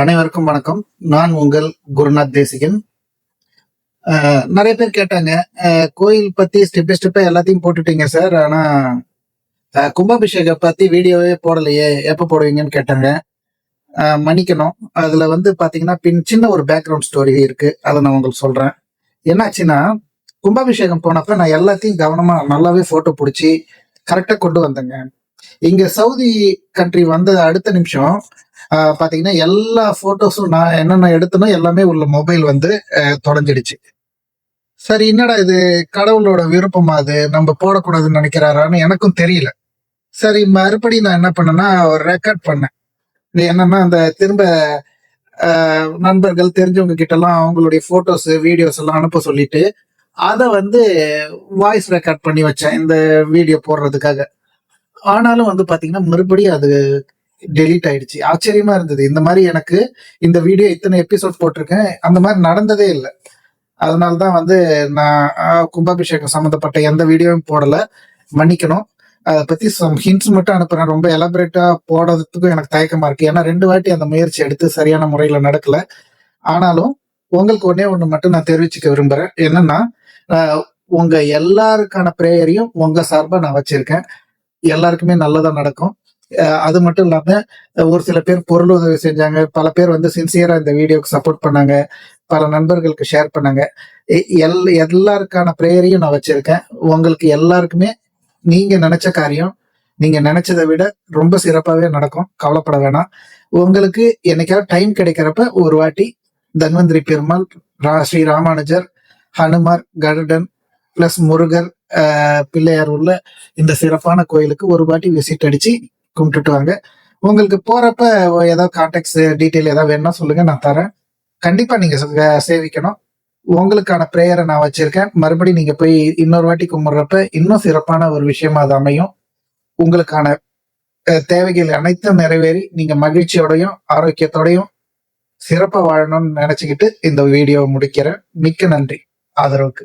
அனைவருக்கும் வணக்கம். நான் உங்கள் குருநாத் தேசிகன். நிறைய பேர் கேட்டாங்க கோயில் பத்தி ஸ்டெப் பை ஸ்டெப்பா எல்லாத்தையும் போட்டுட்டீங்க சார் ஆனா கும்பாபிஷேக கும்பாபிஷேகம் பத்தி வீடியோவே போடலையே. எப்ப போடுவீங்கன்னு கேட்டாங்க. மன்னிக்கணும். அதுல வந்து பாத்தீங்கன்னா பின் சின்ன ஒரு பேக்ரவுண்ட் ஸ்டோரி இருக்கு. அதை நான் உங்களுக்கு சொல்றேன். என்னாச்சுன்னா கும்பாபிஷேகம் போனப்ப நான் எல்லாத்தையும் கவனமா நல்லாவே போட்டோ பிடிச்சி கரெக்டா கொண்டு வந்தேங்க. இங்க சவுதி கண்ட்ரி வந்த அடுத்த நிமிஷம் பாத்தீங்கன்னா எல்லா போட்டோஸும் நான் என்னென்ன எடுத்தனோ எல்லாமே உள்ள மொபைல் வந்து தொலைஞ்சிடுச்சு. சரி என்னடா இது? கடவுளோட விருப்பமா அது? நம்ம போடக்கூடாதுன்னு நினைக்கிறாரான்னு எனக்கும் தெரியல. சரி மறுபடியும் நான் என்ன பண்ணேன்னா ஒரு ரெக்கார்ட் பண்ணேன். இது என்னன்னா அந்த திரும்ப நண்பர்கள் தெரிஞ்சவங்க கிட்டலாம் அவங்களுடைய போட்டோஸ் வீடியோஸ் எல்லாம் அனுப்ப சொல்லிட்டு அதை வந்து வாய்ஸ் ரெக்கார்ட் பண்ணி வச்சேன் இந்த வீடியோ போடுறதுக்காக. ஆனாலும் வந்து பாத்தீங்கன்னா மறுபடியும் அது டெலீட் ஆயிடுச்சு. ஆச்சரியமா இருந்தது. இந்த மாதிரி எனக்கு இந்த வீடியோ இத்தனை எபிசோட் போட்டிருக்கேன். அந்த மாதிரி நடந்ததே இல்லை. அதனால தான் வந்து நான் கும்பாபிஷேகம் சம்மந்தப்பட்ட எந்த வீடியோவும் போடல. மன்னிக்கணும். அதை பத்தி சம் ஹிண்ட்ஸ் மட்டும் அனுப்புறேன். ரொம்ப எலபரேட்டா போடுறதுக்கும் எனக்கு தயக்கமா இருக்கு. ஏன்னா ரெண்டு வாட்டி அந்த முயற்சி எடுத்து சரியான முறையில நடக்கல. ஆனாலும் உங்களுக்கு ஒன்னே ஒண்ணு மட்டும் நான் தெரிவிச்சுக்க விரும்புறேன். என்னன்னா உங்க எல்லாருக்கான பிரேயரையும் உங்க சார்பா நான் வச்சிருக்கேன். எல்லாருக்குமே நல்லதா நடக்கும். அது மட்டும் இல்லாம ஒரு சில பேர் பொருள் உதவி செஞ்சாங்க. பல பேர் வந்து சின்சியரா இந்த வீடியோக்கு சப்போர்ட் பண்ணாங்க. பல நண்பர்களுக்கு ஷேர் பண்ணாங்க. எ- எல் எல்லாருக்கான ப்ரேயரையும் நான் வச்சிருக்கேன். உங்களுக்கு எல்லாருக்குமே நீங்க நினைச்ச காரியம் நீங்க நினைச்சதை விட ரொம்ப சிறப்பாகவே நடக்கும். கவலைப்பட வேணாம். உங்களுக்கு என்னைக்காவது டைம் கிடைக்கிறப்ப ஒரு வாட்டி தன்வந்திரி பெருமாள் ரா- ஸ்ரீ ராமானுஜர் ஹனுமார் கருடன் பிளஸ் முருகர் பிள்ளையார் உள்ள இந்த சிறப்பான கோயிலுக்கு ஒரு வாட்டி விசிட் அடிச்சு கும்பிட்டுட்டு வாங்க உங்களுக்கு போறப்ப ஏதாவது கான்டாக்ட்ஸ் டீட்டெயில் ஏதாவது வேணும்னா சொல்லுங்க நான் தரேன். கண்டிப்பா நீங்க சே- சேவிக்கணும். உங்களுக்கான பிரேயரை நான் வச்சிருக்கேன். மறுபடியும் நீங்க போய் இன்னொரு வாட்டி கும்பிட்றப்ப இன்னும் சிறப்பான ஒரு விஷயமா அது அமையும். உங்களுக்கான தேவைகள் அனைத்தும் நிறைவேறி நீங்க மகிழ்ச்சியோடையும் ஆரோக்கியத்தோடையும் சிறப்பா வாழணும்னு நினைச்சுக்கிட்டு இந்த வீடியோவை முடிக்கிறேன். மிக்க நன்றி. ஆதரவுக்கு.